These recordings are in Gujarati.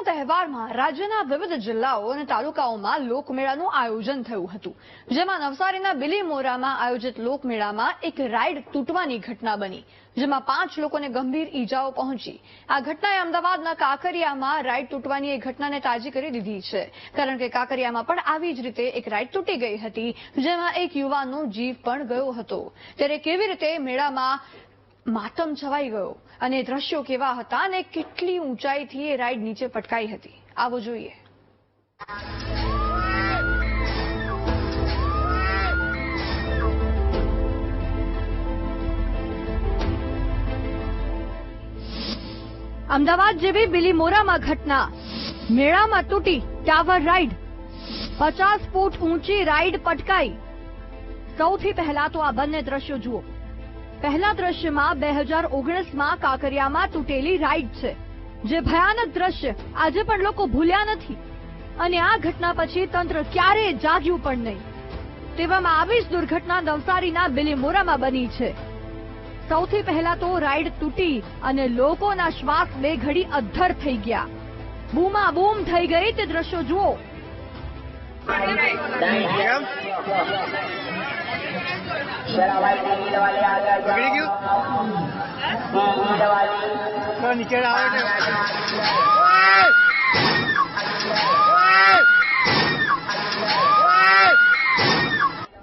નવરાત્રીના તહેવારમાં રાજ્યના વિવિધ જિલ્લાઓ અને તાલુકાઓમાં લોકમેળાનું આયોજન થયું હતું. જેમાં નવસારીના બિલીમોરામાં આયોજિત લોકમેળામાં એક રાઈડ તૂટવાની ઘટના બની, જેમાં પાંચ લોકોને ગંભીર ઈજાઓ પહોંચી. આ ઘટનાએ અમદાવાદના કાંકરિયામાં રાઇડ તૂટવાની એ ઘટનાને તાજી કરી દીધી છે. કારણ કે કાંકરિયામાં પણ આવી જ રીતે એક રાઈડ તૂટી ગઈ હતી, જેમાં એક યુવાનનો જીવ પણ ગયો હતો. ત્યારે કેવી રીતે મેળામાં માતમ છવાઈ ગયો અને દ્રશ્યો કેવા હતા અને કેટલી ઊંચાઈથી એ રાઈડ નીચે પટકાઈ હતી. આવો જોઈએ. અમદાવાદ જેવી બિલીમોરામાં ઘટના. મેળામાં તૂટી ટાવર રાઈડ. પચાસ ફૂટ ઊંચી રાઈડ પટકાઈ. સૌથી પહેલા તો આ બંને દ્રશ્યો જુઓ. પહેલા દ્રશ્યમાં બે હજાર ઓગણીસમાં કાંકરિયામાં તૂટેલી રાઈડ છે, જે ભયાનક દ્રશ્ય આજે પણ લોકો ભૂલ્યા નથી. અને આ ઘટના પછી તંત્ર ક્યારેય જાગ્યું પણ નહીં. તેવામાં આવી જ દુર્ઘટના નવસારીના બિલીમોરામાં બની છે. સૌથી પહેલા તો રાઈડ તૂટી અને લોકોના શ્વાસ બે ઘડી અધ્ધર થઈ ગયા. બૂમા બૂમ થઈ ગઈ તે દ્રશ્યો જુઓ. પકડી ગયું નીચે આવે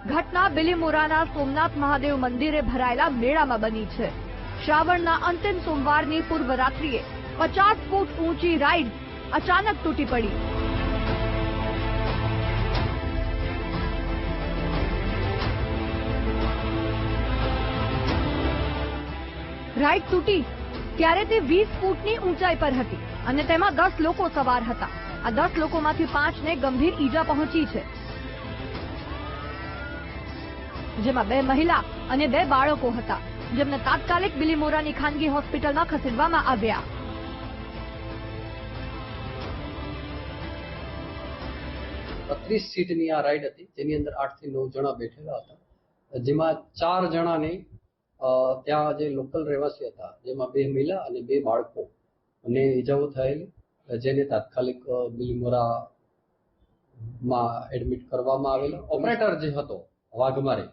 ઘટના બિલીમોરાના સોમનાથ મહાદેવ મંદિરે ભરાયેલા મેળામાં બની છે શ્રાવણના અંતિમ સોમવારની પૂર્વ રાત્રિએ પચાસ ફૂટ ઊંચી રાઈડ અચાનક તૂટી પડી રાઈડ તૂટી ત્યારે તે વીસ ફૂટની ઊંચાઈ પર હતી અને તેમાં દસ લોકો સવાર હતા. આ દસ લોકોમાંથી પાંચને ગંભીર ઈજા પહોંચી છે. જેમાં બે મહિલા અને બે બાળકો હતા, જેમને તાત્કાલિક બિલીમોરાની ખાનગી હોસ્પિટલમાં ખસેડવામાં આવ્યા. બત્રીસ સીટની આ રાઈડ હતી, જેની અંદર આઠથી નવ જણા બેઠેલા હતા, જેમાં ચાર જણાને ત્યાં જે લોકલ રહેવાસી હતા, જેમાં બે મહિલા અને બે બાળકો અને ઇજાઓ થયેલી, જેને તાત્કાલિક બિલીમોરા માં એડમિટ કરવામાં આવેલા. ઓપરેટર જે હતો, વાઘમારી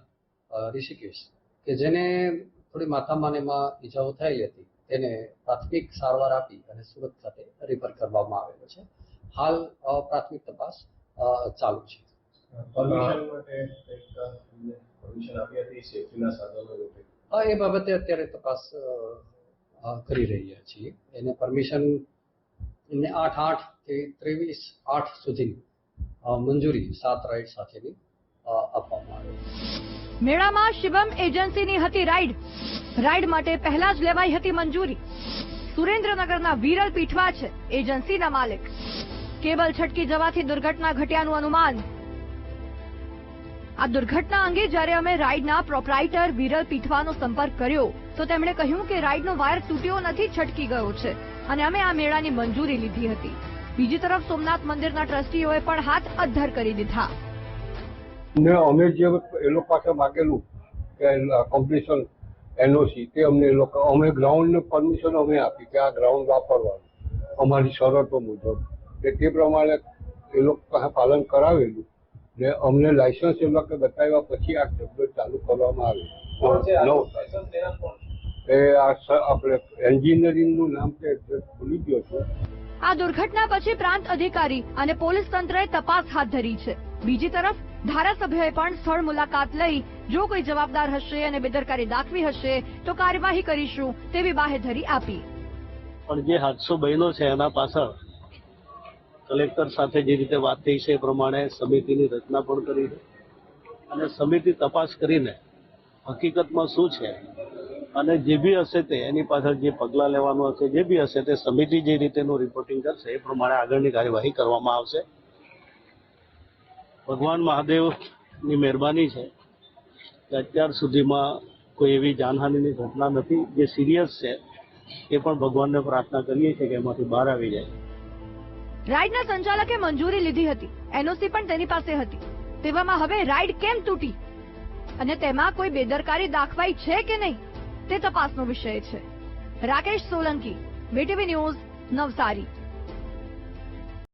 ઋષિકેશ, કે જેને થોડી માથામાં એમાં ઈજાઓ થયેલી હતી, તેને પ્રાથમિક સારવાર આપી અને સુરત ખાતે રિફર કરવામાં આવેલો છે. હાલ પ્રાથમિક તપાસ ચાલુ છે. પરમિશન માટે પરમિશન આપી હતી સેફટીના સાધનો એ બાબતે અત્યારે તપાસ કરી રહ્યા છીએ. એને પરમિશન એને આઠ આઠથી ત્રેવીસ આઠ સુધીની મંજૂરી સાત રાઈડ સાથેની આપવામાં આવી મેળામાં શિવમ એજન્સીની હતી રાઈડ. રાઈડ માટે પહેલા જ લેવાઈ હતી મંજૂરી. સુરેન્દ્રનગરના વિરલ પીઠવા છે એજન્સીના માલિક. કેબલ છટકી જવાથી દુર્ઘટના ઘટ્યાનું અનુમાન. આ દુર્ઘટના અંગે જ્યારે અમે રાઈડના પ્રોપરાઇટર વિરલ પીઠવાનો સંપર્ક કર્યો, તો તેમણે કહ્યું કે રાઈડનો વાયર તૂટ્યો નથી, છટકી ગયો છે. અને અમે આ મેળાની મંજૂરી લીધી હતી. બીજી તરફ સોમનાથ મંદિરના ટ્રસ્ટીઓએ પણ હાથ અદ્ધર કરી દીધા. ને અમે જે એ લોકો પાસે માગેલું કે કોમ્પિટિશન એનઓસી, તે અમને અમે ગ્રાઉન્ડને પરમિશન અમે આપી કે આ ગ્રાઉન્ડ વાપરવાનું, અમારી શરતો મુજબ. તે પ્રમાણે એ લોકો પાલન કરાવેલું. ને અમને લાયસન્સ એ લોકો બતાવ્યા પછી આ શબ્દ ચાલુ કરવામાં આવ્યું? એ આ આપણે એન્જિનિયરિંગનું નામ કે ભૂલી ગયો છું. આ દુર્ઘટના પછી પ્રાંત અધિકારી અને પોલીસ તંત્રએ તપાસ હાથ ધરી છે. બીજી તરફ ધારાસભ્યોએ પણ સ્થળ મુલાકાત લઈ જો કોઈ જવાબદાર હશે અને બેદરકારી દાખવી હશે તો કાર્યવાહી કરીશું તેવી બાહેધરી આપી. પણ જે હાદસો બન્યો છે એના પાછળ કલેક્ટર સાથે જે રીતે વાત થઈ છે એ પ્રમાણે સમિતિની રચના પણ કરી છે. અને સમિતિ તપાસ કરીને હકીકતમાં શું છે અને જે બી હશે તે એની પાછળ જે પગલાં લેવાનું હશે, જે બી હશે તે સમિતિ જે રીતેનું રિપોર્ટિંગ કરશે એ પ્રમાણે આગળની કાર્યવાહી કરવામાં આવશે. ભગવાન મહાદેવની મહેરબાની છે કે અત્યાર સુધીમાં કોઈ એવી જાનહાનિની ઘટના નથી. જે સિરિયસ છે એ પણ ભગવાનને પ્રાર્થના કરીએ છીએ કે એમાંથી બહાર આવી જાય. રાઈડના સંચાલકે મંજૂરી લીધી હતી. એનઓસી પણ તેની પાસે હતી. તેવામાં હવે રાઈડ કેમ તૂટી? અને તેમાં કોઈ બેદરકારી દાખવાઈ છે કે નહીં? તે તપાસનો વિષય છે. Rakesh Solanki BTV news Navsari.